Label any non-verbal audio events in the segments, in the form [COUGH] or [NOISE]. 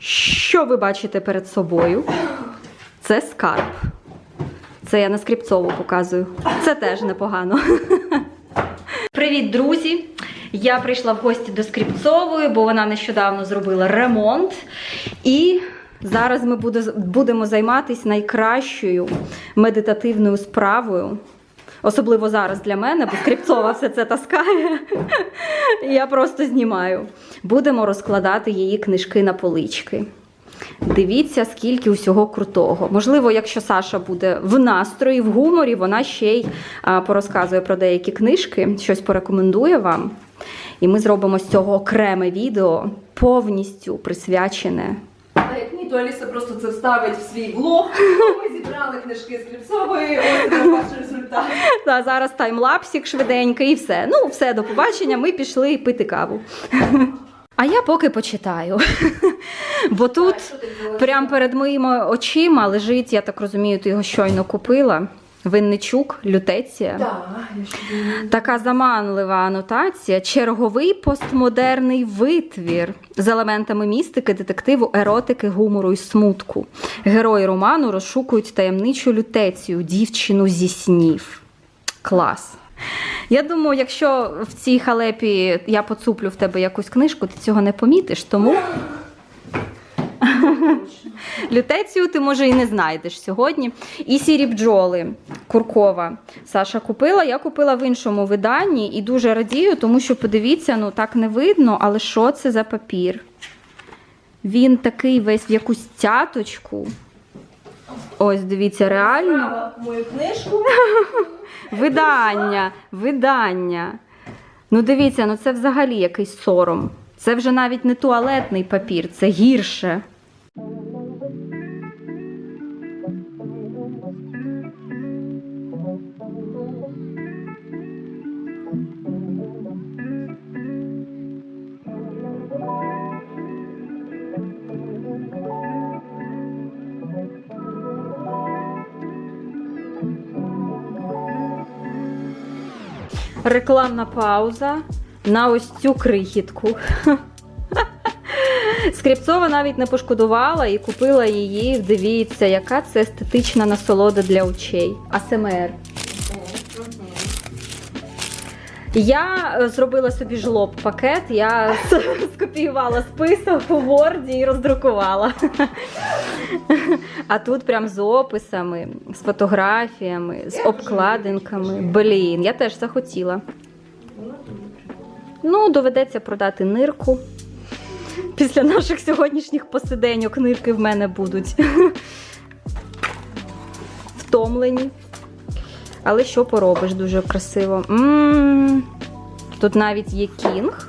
Що ви бачите перед собою? Це скарб. Це я на скріпцову показую. Це теж непогано. Привіт, друзі! Я прийшла в гості до Скріпцової, бо вона нещодавно зробила ремонт. І зараз ми будемо займатися найкращою медитативною справою. Особливо зараз для мене, бо Скріпцова все це таскає. Я просто знімаю. Будемо розкладати її книжки на полички. Дивіться, скільки усього крутого. Можливо, якщо Саша буде в настрої, в гуморі, вона ще й порозказує про деякі книжки, щось порекомендує вам. І ми зробимо з цього окреме відео, повністю присвячене. А як ні, то Аліса просто це вставить в свій влог. Ми зібрали книжки з Кліпсової, ось ваш результат. Та зараз таймлапсік швиденький і все. Ну, все, до побачення. Ми пішли пити каву. А я поки почитаю. Бо тут прямо перед моїми очима лежить, я так розумію, ти його щойно купила. Винничук, лютеція. Така заманлива анотація, черговий постмодерний витвір з елементами містики, детективу, еротики, гумору і смутку. Герої роману розшукують таємничу лютецію, дівчину зі снів. Клас. Я думаю, якщо в цій халепі я поцуплю в тебе якусь книжку, ти цього не помітиш, тому [LAUGHS] лютецію ти може і не знайдеш сьогодні. І сірі бджоли Куркова Саша купила. Я купила в іншому виданні і дуже радію, тому що подивіться, ну так не видно, але що це за папір? Він такий весь в якусь цяточку. Ось, дивіться, реально. Мою книжку. [LAUGHS] Видання, видання. Ну, дивіться, ну це взагалі якийсь сором. Це вже навіть не туалетний папір, це гірше. Рекламна пауза на ось цю крихітку. [LAUGHS] Скріпцова навіть не пошкодувала і купила її. Дивіться, яка це естетична насолода для очей. АСМР. Я е, зробила собі жлоб пакет, я [LAUGHS] скопіювала список у Word і роздрукувала. [LAUGHS] А тут прям з описами, з фотографіями, з обкладинками. Блін, я теж захотіла. Ну, доведеться продати нирку. Після наших сьогоднішніх посиденьок нирки в мене будуть [LAUGHS] втомлені. Але що поробиш, дуже красиво. м Тут навіть є кінг.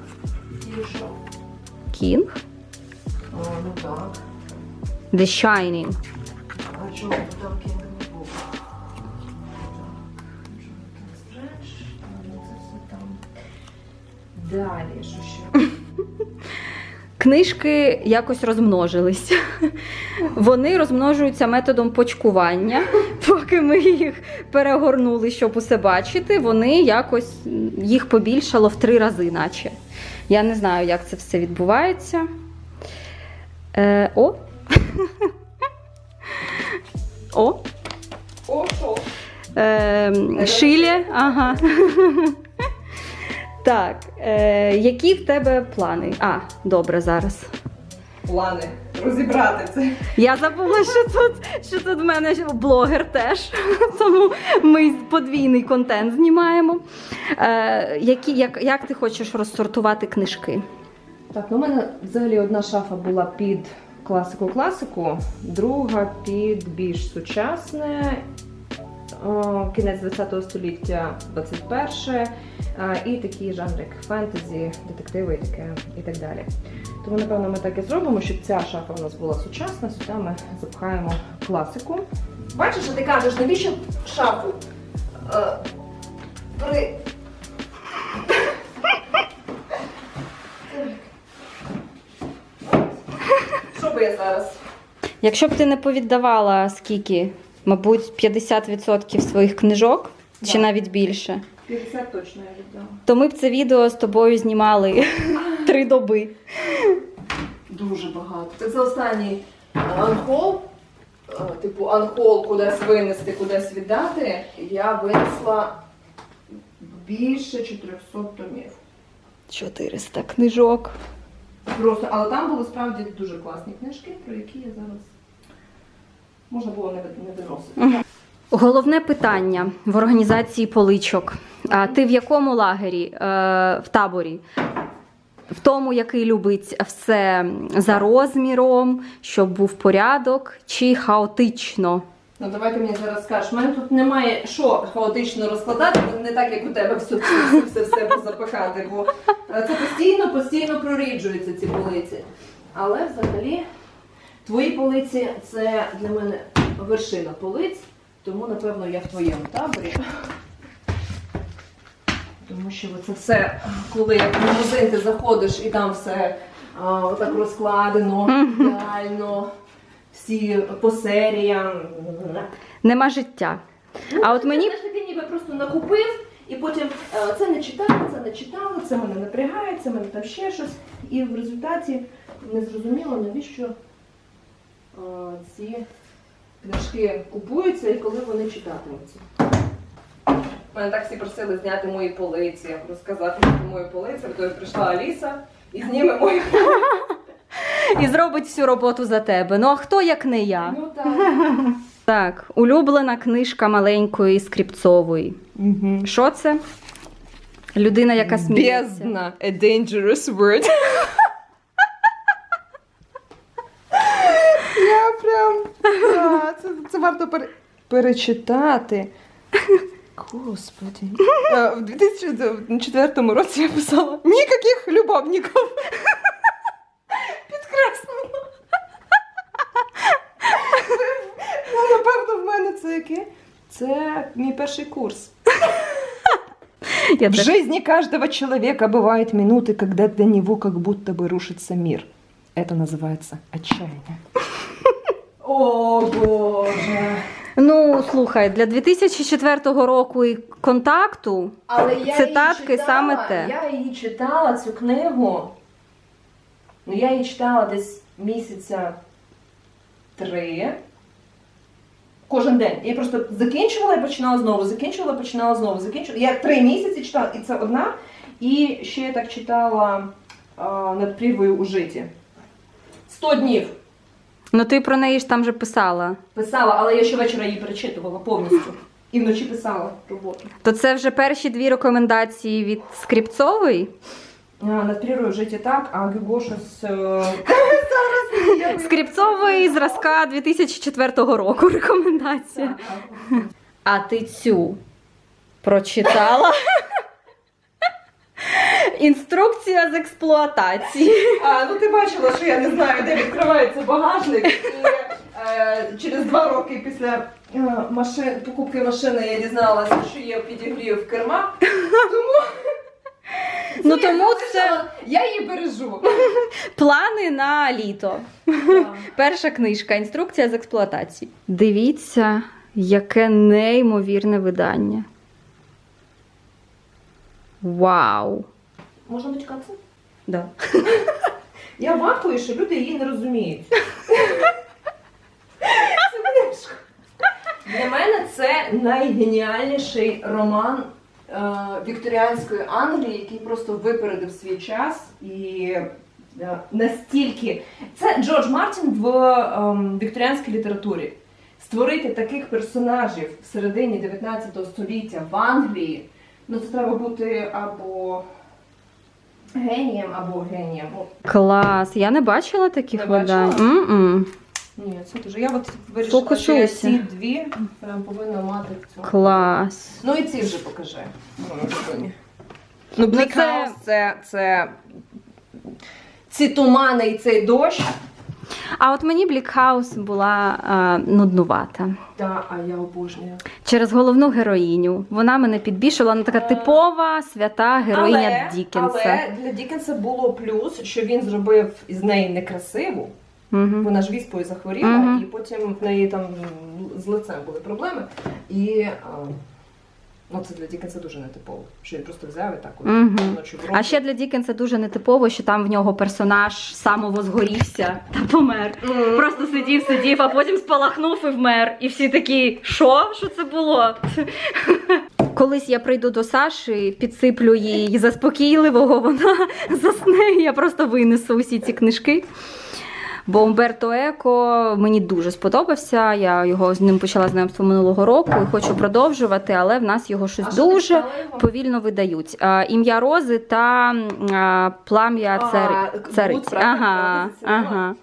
Кінг. Ну так. The Shining. А чому там кінг не був? Далі, що ще? [LAUGHS] Книжки якось розмножились. Вони розмножуються методом почкування. Поки ми їх перегорнули, щоб усе бачити, вони якось їх побільшало в три рази, наче. Я не знаю, як це все відбувається. Е, о! О! Е, Шилі, ага. Так, е, які в тебе плани? А, добре, зараз. Плани розібрати це. Я забула, що тут, що тут в мене блогер теж, [LAUGHS] тому ми подвійний контент знімаємо. Е, які, як, як ти хочеш розсортувати книжки? Так, ну у мене взагалі одна шафа була під класику-класику, друга під більш сучасне, о, кінець 20 століття, 21 а, і такі жанри, як фентезі, детективи і таке і так далі. Тому, напевно, ми так і зробимо, щоб ця шафа у нас була сучасна, сюди ми запхаємо класику. Бачиш, що ти кажеш, навіщо шафу? Е, при... Що би я зараз? Якщо б ти не повіддавала скільки, мабуть, 50% своїх книжок, чи навіть більше, 50 точно я віддала. то ми б це відео з тобою знімали [LAUGHS] три доби. дуже багато. Це, це останній анхол, е, типу анхол кудись винести, кудись віддати. Я винесла більше 400 томів. 400 книжок. Просто, але там були справді дуже класні книжки, про які я зараз можна було не, не виносити. Головне питання в організації поличок. А ти в якому лагері? Е, в таборі? В тому, який любить все за розміром, щоб був порядок, чи хаотично? Ну давайте мені зараз скажеш, у мене тут немає що хаотично розкладати, не так, як у тебе все все, все, все запихати, бо е, це постійно, постійно проріджуються ці полиці. Але взагалі твої полиці це для мене вершина полиць, тому напевно я в твоєму таборі. Тому що це все, коли в магазин ти заходиш і там все а, отак розкладено, ідеально, всі по серіям. Нема життя. А от мені Знаєш, ти ніби просто накупив, і потім е, це не читали, це не читали, це мене напрягає, це мене там ще щось. І в результаті не зрозуміло, навіщо е, ці книжки купуються і коли вони читатимуться. Мене так всі просили зняти мої полиці, розказати про мої полиці, то прийшла Аліса і зніме мої полиці. і зробить всю роботу за тебе. Ну а хто як не я? Ну так. Так, улюблена книжка маленької скріпцової. Що це? Людина, яка сміється. Бездна, a dangerous word. [LAUGHS] прям. Да, це, це варто пере... перечитати. Господи. Е, В 2004 році я писала ніяких любовників. Підкреслено. Ну, напевно, в мене це яке? Це мій перший курс. Я В теж- жизни каждого человека бывают минуты, когда для него как будто бы рушится мир. Это называется отчаяние. О, Боже. Ну, слухай, для 2004 року і контакту Але я Цитатки її читала, саме те. Я її читала, цю книгу. Ну, я її читала десь місяця три. Кожен день. Я просто закінчувала і починала знову, закінчувала, починала знову, закінчувала. Я три місяці читала, і це одна. І ще я так читала а, над прірвою у житті. Сто днів ну ти про неї ж там же писала. писала, але я щовечора її перечитувала повністю. І вночі писала роботу. То це вже перші дві рекомендації від Скріпцової. А, над житті так, а Гюго щось. е, [LAUGHS] [LAUGHS] Скріпцової зразка 2004 року рекомендація. А ти цю прочитала? [LAUGHS] Інструкція з експлуатації. А, ну ти бачила, що я не знаю, де відкривається багажник. І е, через два роки після е, машин, покупки машини я дізналася, що є підігрів керма. Ну я тому це Я її бережу. плани на літо. Перша книжка Інструкція з експлуатації. Дивіться, яке неймовірне видання. Вау! Можна дочекатися? Да. [LAUGHS] Я вахую, що люди її не розуміють. Це. Для мене це найгеніальніший роман е, вікторіанської Англії, який просто випередив свій час і е, настільки. Це Джордж Мартін в ем, вікторіанській літературі. Створити таких персонажів в середині 19 століття в Англії, ну це треба бути або генієм, або генієм. Клас! Я не бачила таких Не бачила? М-м. Ні, це дуже. Я от вирішила, що Фокусуйся. я ці дві прям повинна мати в цьому. Клас. Ну і ці вже покажи. Ну, Ну, Bleak це- House це, це ці тумани і цей дощ. А от мені Блікхаус була а, нуднувата. Та, а я обожнюю. Через головну героїню. Вона мене підбішувала. Вона така типова свята героїня але, Дікенса. Але для Дікенса було плюс, що він зробив із неї некрасиву. Мгм. Вона ж віспою захворіла, Мгм. і потім в неї там з лицем були проблеми. І а, Ну, це для Дікенса дуже нетипово, що він просто взяв і так от Мгм. ночі в А ще для Дікенса дуже нетипово, що там в нього персонаж самовозгорівся та помер. Просто сидів, сидів, а потім спалахнув і вмер. І всі такі, що? Що це було? [LAUGHS] Колись я прийду до Саші, підсиплю їй заспокійливого, вона [LAUGHS] засне. і Я просто винесу усі ці книжки. Бо Умберто Еко мені дуже сподобався. Я його з ним почала знайомство минулого року і хочу продовжувати, але в нас його щось А дуже його? повільно видають. А, ім'я Рози та а, плам'я А, цари... Цариці. правильно, Ага, ага.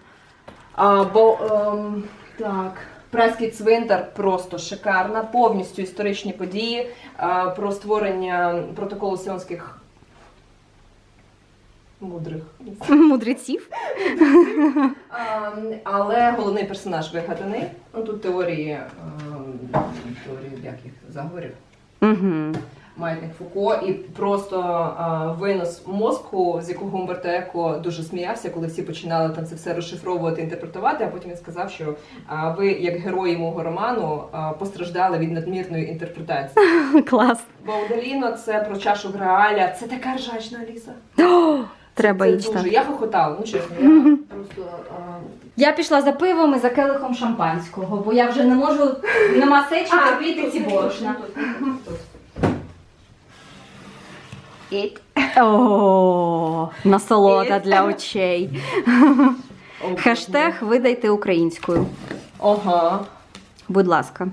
А, бо ем, так, Праський цвинтар просто шикарна, повністю історичні події а, про створення протоколу сіонських мудрих. [LAUGHS] Мудреців. А, але головний персонаж вигаданий. Ну тут теорії, теорії яких заговорів. Угу. Маятник Фуко, і просто а, винос мозку, з якого Умберто Еко дуже сміявся, коли всі починали там це все розшифровувати, інтерпретувати. А потім він сказав, що а, ви, як герої мого роману, а, постраждали від надмірної інтерпретації. [LAUGHS] Клас. Бо Удаліно це про чашу Грааля. Це така ржачна Аліса. [GASPS] Треба це її читати. Я хохотала. Ну чесно, я [LAUGHS] просто а, Я пішла за пивом і за келихом шампанського, бо я вже не можу, нема сечі терпіти ці борошна. О, насолода для очей. Хештег видайте українською. Ага. Будь ласка.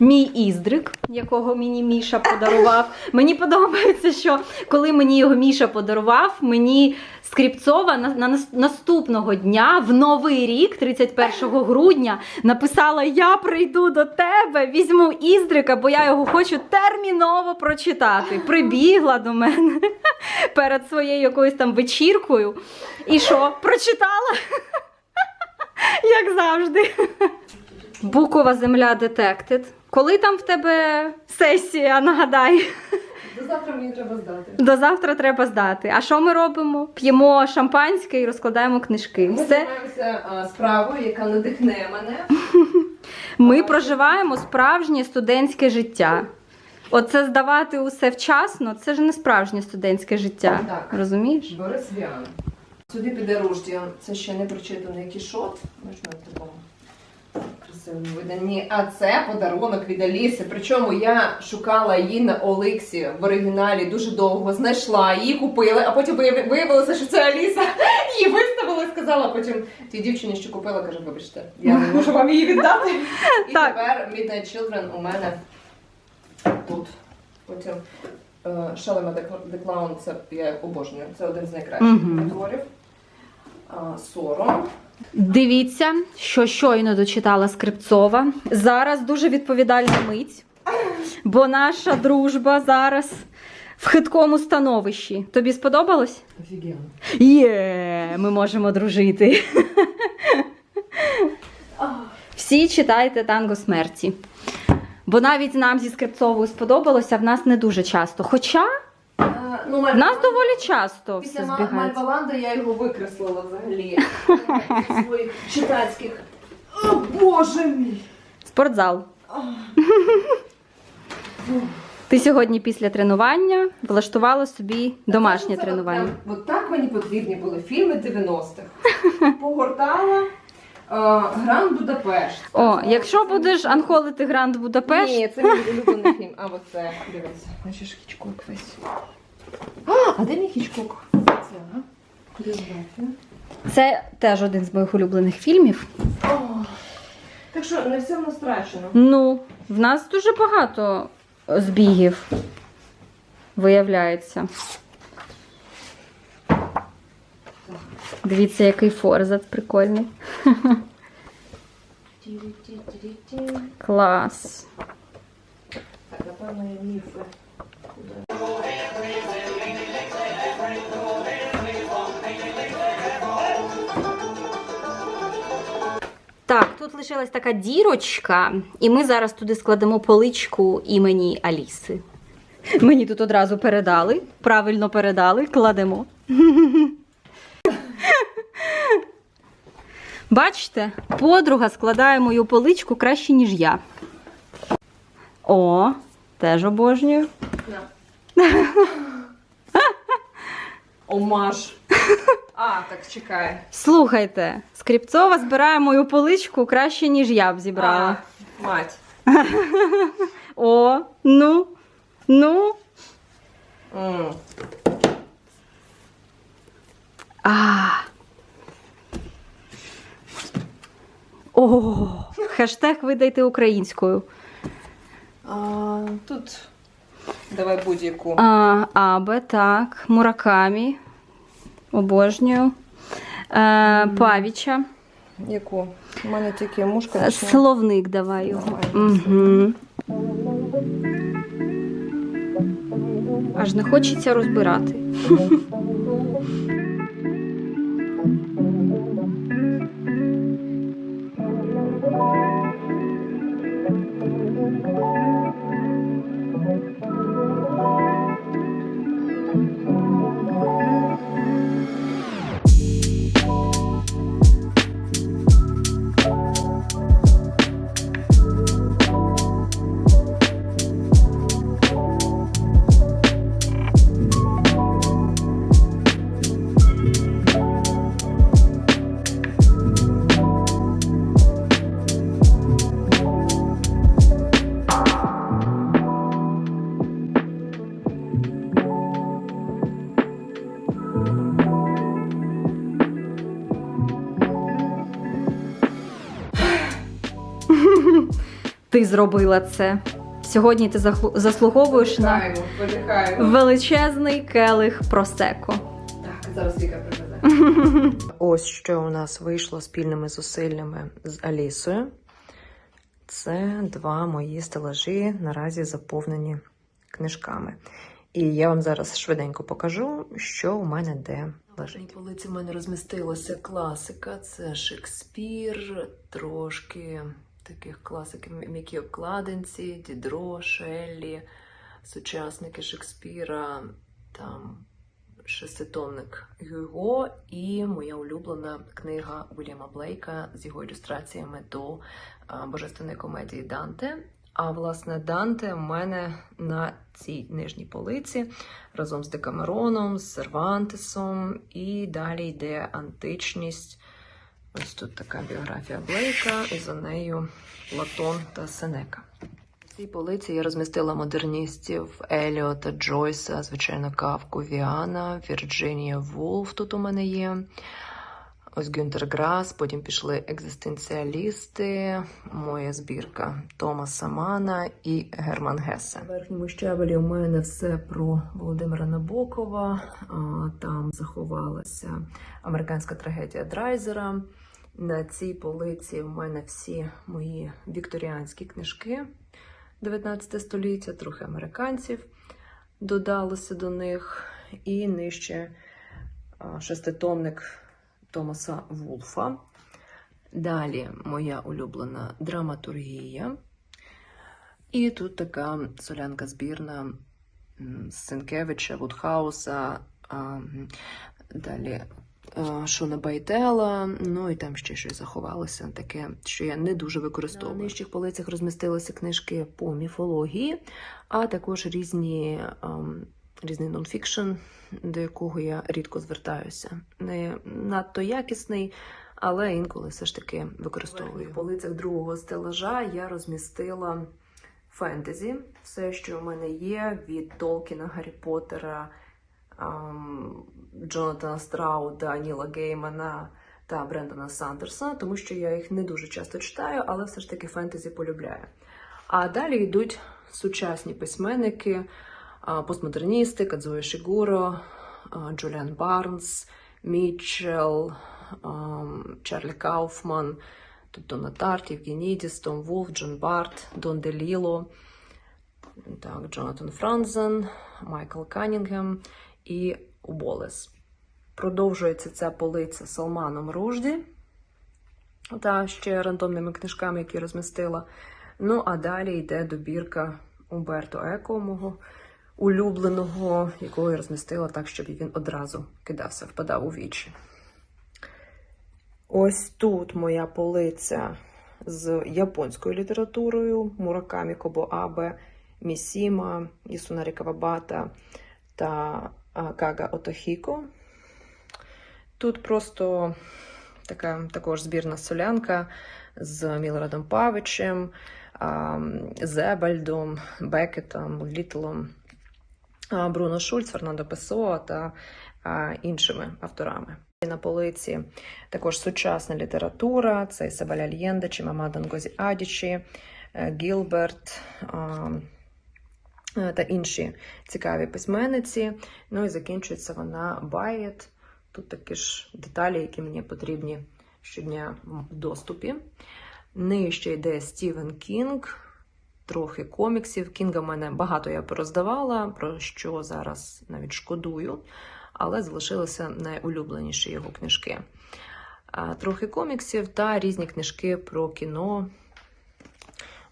Мій іздрик, якого мені Міша подарував. Мені подобається, що коли мені його Міша подарував, мені Скріпцова на, на нас- наступного дня, в новий рік, 31 грудня, написала: Я прийду до тебе, візьму іздрика, бо я його хочу терміново прочитати. Прибігла до мене [LAUGHS] перед своєю якоюсь там вечіркою. І що? Прочитала? [LAUGHS] Як завжди. Букова земля детектед. Коли там в тебе сесія, нагадай, До завтра мені треба здати. до завтра треба здати. А що ми робимо? П'ємо шампанське і розкладаємо книжки. Ми Все займаємося а, справою, яка надихне мене. [LAUGHS] ми проживаємо справжнє студентське життя. Оце здавати усе вчасно, це ж не справжнє студентське життя. Так. Розумієш? Борис Віан. Сюди піде Руждія. Це ще не прочитаний кішот. Можна в такому красивому виданні. А це подарунок від Аліси. Причому я шукала її на Оликсі в оригіналі дуже довго, знайшла її, купила, а потім виявилося, що це Аліса. [LAUGHS] Її виставила і сказала потім тій дівчині, що купила, каже, вибачте, я не можу вам її віддати. І Так. тепер Midnight Children у мене тут. Потім Шалема Clown, це я обожнюю. Це один з найкращих творів. Сором. Дивіться, що щойно дочитала Скрипцова. Зараз дуже відповідальна мить, бо наша дружба зараз в хиткому становищі. Тобі сподобалось? Офігенно. Є, ми можемо дружити. Всі читайте танго смерті. Бо навіть нам зі Скрипцовою сподобалося, в нас не дуже часто. Хоча ну, в нас доволі часто Після все Ма- збігається. Мальваланда я його викреслила взагалі. [LAUGHS] Зі своїх читацьких. О, Боже мій! Спортзал. Ти сьогодні після тренування влаштувала собі домашнє тренування. От, так мені потрібні були фільми 90-х. [LAUGHS] Погортала е, Гранд Будапешт. О, якщо будеш анхолити Гранд Будапешт, Ні, це мій улюблений фільм. А це, дивись. Бачиш Хічкок весь. А, а де мій Хічкок? Це? Це теж один з моїх улюблених фільмів. О, Так що не все в нас страчено. Ну, в нас дуже багато збігів виявляється. Дивіться, який форзац прикольний. [LAUGHS] Клас. Так, напевно, я міфи. Так, тут лишилась така дірочка, і ми зараз туди складемо поличку імені Аліси. Мені тут одразу передали, правильно передали, кладемо. [LAUGHS] Бачите, подруга складає мою поличку краще, ніж я. О, Теж обожнюю. [LAUGHS] Омаж. А, так чекай. Слухайте, Скріпцова збирає мою поличку краще, ніж я б зібрала. А, мать. [LAUGHS] О, ну, ну. М. А. О, хештег видайте українською. А, тут давай будь-яку. А, Абе, так. Муракамі. Обожнюю. Е, Павіча. Яку? У мене тільки мушка. Е, нічна. Словник давай його. Давай. Угу. Аж не хочеться розбирати. [LAUGHS] Ти зробила це. Сьогодні ти заслуговуєш на величезний келих просеко. Так, зараз Віка привезе. [LAUGHS] Ось що у нас вийшло спільними зусиллями з Алісою. Це два мої стелажі наразі заповнені книжками. І я вам зараз швиденько покажу, що у мене де лежить. На полиці в мене розмістилася класика. Це Шекспір, трошки таких класиків м'які обкладинці, Дідро, Шеллі, сучасники Шекспіра, там шеститомник Гюго і моя улюблена книга Вільяма Блейка з його ілюстраціями до божественної комедії Данте. А власне Данте в мене на цій нижній полиці разом з Декамероном, з Сервантесом, і далі йде античність. Ось тут така біографія Блейка, і за нею Платон та Сенека. В цій полиці я розмістила модерністів Еліота, Джойса, звичайно, Кавку, Віана, Вірджинія Вулф тут у мене є. Ось Гюнтер Грас, потім пішли екзистенціалісти, моя збірка Томаса Мана і Герман Гесе. В верхньому щабелі у мене все про Володимира Набокова. Там заховалася американська трагедія Драйзера. На цій полиці в мене всі мої вікторіанські книжки 19 століття, трохи американців додалося до них. І нижче шеститомник Томаса Вулфа. Далі моя улюблена драматургія. І тут така солянка збірна Сенкевича, Вудхауса, далі Шона Байтела, ну і там ще щось заховалося, таке, що я не дуже використовую. На нижчих полицях розмістилися книжки по міфології, а також різні. Різний нонфікшн, до якого я рідко звертаюся. Не надто якісний, але інколи все ж таки використовую. В полицях другого стелажа я розмістила фентезі. Все, що в мене є від Толкіна, Гаррі Поттера, Джонатана Страуда, Ніла Геймана та Брендона Сандерса, тому що я їх не дуже часто читаю, але все ж таки фентезі полюбляю. А далі йдуть сучасні письменники, постмодерністи, Кадзуо Шігуро, Джуліан Барнс, Мітчелл, Чарлі Кауфман, тобто Натарт, Євгенідіс, Том Вулф, Джон Барт, Дон Деліло, так, Джонатан Франзен, Майкл Канінгем і Уоллес. Продовжується ця полиця Салманом Ружді та ще рандомними книжками, які розмістила. Ну, а далі йде добірка Умберто Еко, мого улюбленого, якого я розмістила так, щоб він одразу кидався, впадав у вічі. Ось тут моя полиця з японською літературою Муракамі Кобо Абе Місіма, Ісунарі Кавабата та Кага Отохіко. Тут просто така також збірна солянка з Мілрадом Павичем, Зебальдом, Бекетом, Літлом, Бруно Шульц, Фернандо Песоа та іншими авторами. На полиці також сучасна література: це Ісабеля Альєнде, Чимамада Ngozi Адічі, е, Гілберт е, та інші цікаві письменниці. Ну і закінчується вона Байет. Тут такі ж деталі, які мені потрібні щодня в доступі. Нижче йде Стівен Кінг, трохи коміксів. Кінга мене багато я пороздавала, про що зараз навіть шкодую, але залишилися найулюбленіші його книжки. Трохи коміксів та різні книжки про кіно.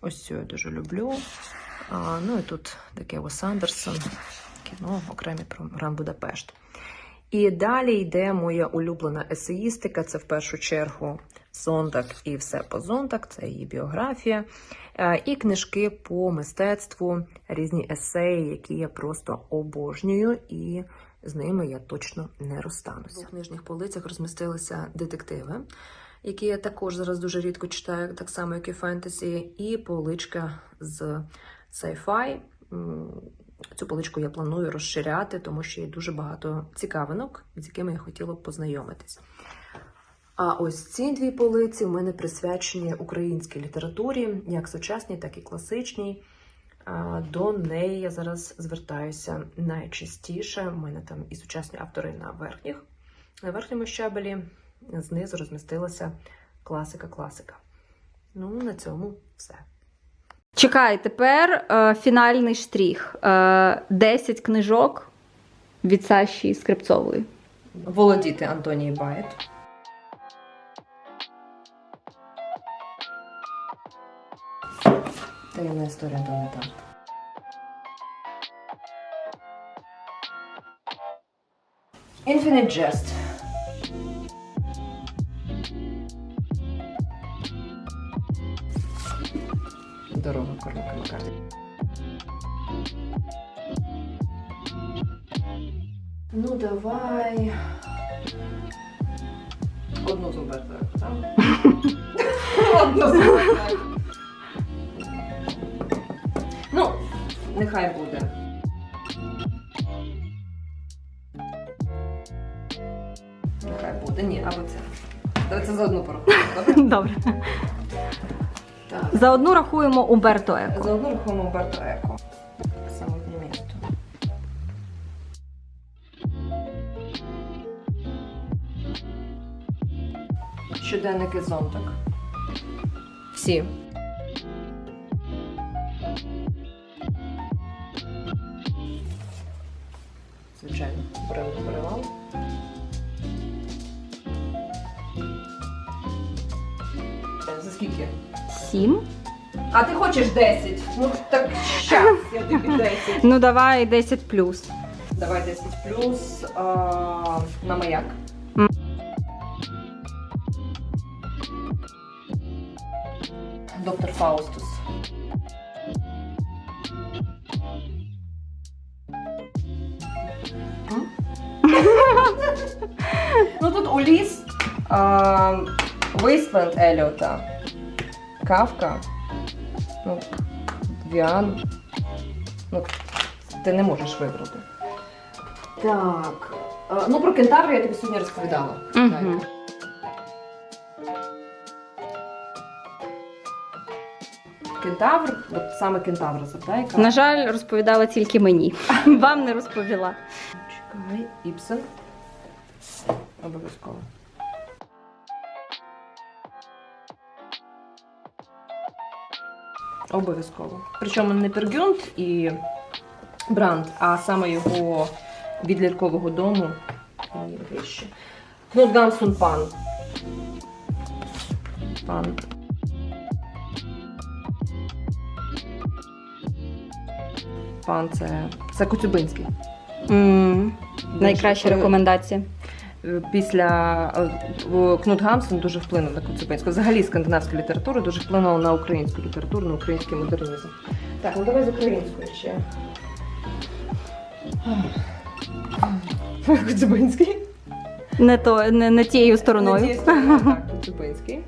Ось цю я дуже люблю. А, ну і тут таке Вес Андерсон, кіно окремі про Ран Будапешт. І далі йде моя улюблена есеїстика. Це в першу чергу Зонтак і все по Зонтак, це її біографія. Е, І книжки по мистецтву, різні есеї, які я просто обожнюю, і з ними я точно не розстануся. В книжних полицях розмістилися детективи, які я також зараз дуже рідко читаю, так само, як і фентезі, і поличка з sci-fi. Цю поличку я планую розширяти, тому що є дуже багато цікавинок, з якими я хотіла б познайомитись. А ось ці дві полиці в мене присвячені українській літературі, як сучасній, так і класичній. До неї я зараз звертаюся найчастіше. У мене там і сучасні автори на верхніх, на верхньому щабелі. Знизу розмістилася класика-класика. Ну, на цьому все. Чекай, тепер е, фінальний штрих. Е, 10 книжок від Саші Скрипцової. Володіти Антонії Байт. Таємна історія Байт. Infinite Jest. Дорога Кормака Маккарті. Ну, давай. Одну з так? [LAUGHS] Одну з Умберто нехай буде. Нехай буде. Ні, а оце. Давай це за одну порахуємо, добре? Добре. За одну рахуємо Умберто Еко. За одну рахуємо Умберто Еко. Самотнє місто. Щоденники зонтак. Всі. Беремо перевал. За скільки? Сім. А ти хочеш 10? Ну так щас, я тобі [LAUGHS] 10. Ну давай 10 плюс. Давай 10 плюс а, на маяк. Доктор Фаустус. Тут Уліс, а, Вейсленд Еліота, Кавка, ну, Віан. Ну, ти не можеш вибрати. Так. Ну, про кентавра я тобі сьогодні розповідала. Кентавр, от саме кентавр запитає. На жаль, розповідала тільки мені. [LAUGHS] Вам не розповіла. Чекай, Іпсен. Обов'язково. Обов'язково. Причому не Пергюнд і Бранд, а саме його від ліркового дому. Кнут Гамсун пан. Пан. Пан це, це Коцюбинський. М, Найкраща рекомендація. Після е, Кнут Гамсен дуже вплинув на Коцюбинську. Взагалі скандинавська література дуже вплинула на українську літературу, на український модернізм. Так, ну давай з українською ще. Коцюбинський. Не, то, не, не тією стороною. Надіюсь, Так, Коцюбинський.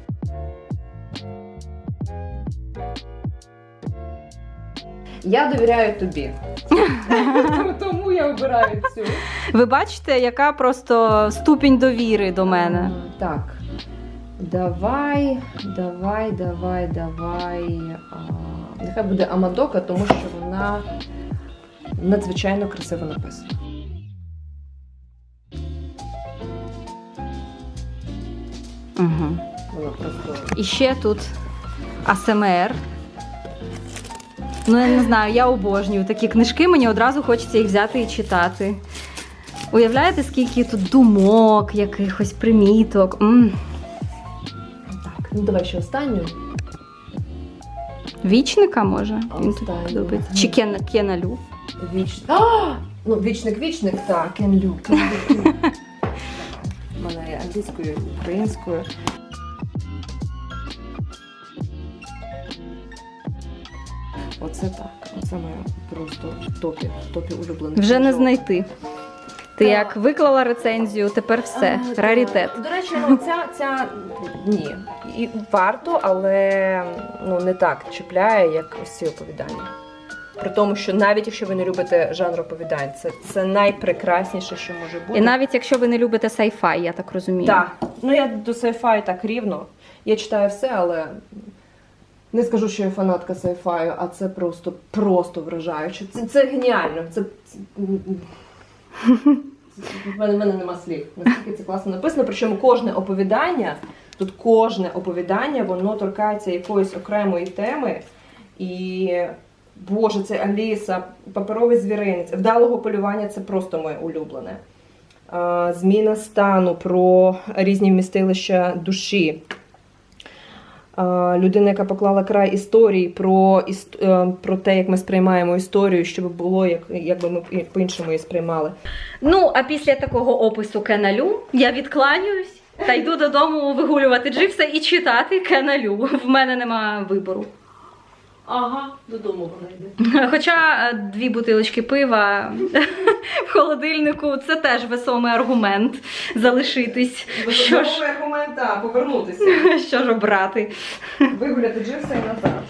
Я довіряю тобі. [LAUGHS] Тому я обираю цю. Ви бачите, яка просто ступінь довіри до мене. Так. Давай, давай, давай, давай. А, нехай буде Амадока, тому що вона надзвичайно красиво написана. Угу. Вона просто. І ще тут АСМР. Ну, я не знаю, я обожнюю такі книжки, мені одразу хочеться їх взяти і читати. Уявляєте, скільки тут думок, якихось приміток. м Так, ну давай ще останню. Вічника може? Він тобі Останню. подобається. Чи Кен, Кеналю? Віч... А! Ну, вічник-вічник, так, Кенлю. Кенлю. У мене є англійською, українською. Оце так. Оце моя просто в топі, в топі улюблених. Вже не знайти. Ти Так. як виклала рецензію, тепер все. А. Раритет. До речі, ну ця, ця ні. І варто, але ну не так чіпляє, як ось ці оповідання. При тому, що навіть якщо ви не любите жанр оповідань, це, це найпрекрасніше, що може бути. І навіть якщо ви не любите сайфай, я так розумію. Так. Ну я до сайфаю так рівно. Я читаю все, але не скажу, що я фанатка сайфаю, а це просто просто вражаюче. Це, це геніально. Це, це... В мене, в мене нема слів. Наскільки це класно написано. Причому кожне оповідання, тут кожне оповідання, воно торкається якоїсь окремої теми. І Боже, це Аліса, паперовий звіринець, вдалого полювання це просто моє улюблене. Зміна стану про різні вмістилища душі. А, Людина, яка поклала край історії про, е, про те, як ми сприймаємо історію, щоб було, як, якби ми по-іншому її сприймали. Ну, а після такого опису Кеналю я відкланююсь та йду додому вигулювати джипса і читати Кеналю. В мене нема вибору. Ага, додому вона йде. [LAUGHS] Хоча е, дві бутилочки пива [LAUGHS] в холодильнику це теж весомий аргумент залишитись. Весомий аргумент, так, повернутися. [LAUGHS] що ж обрати? Вигуляти джинси і назад.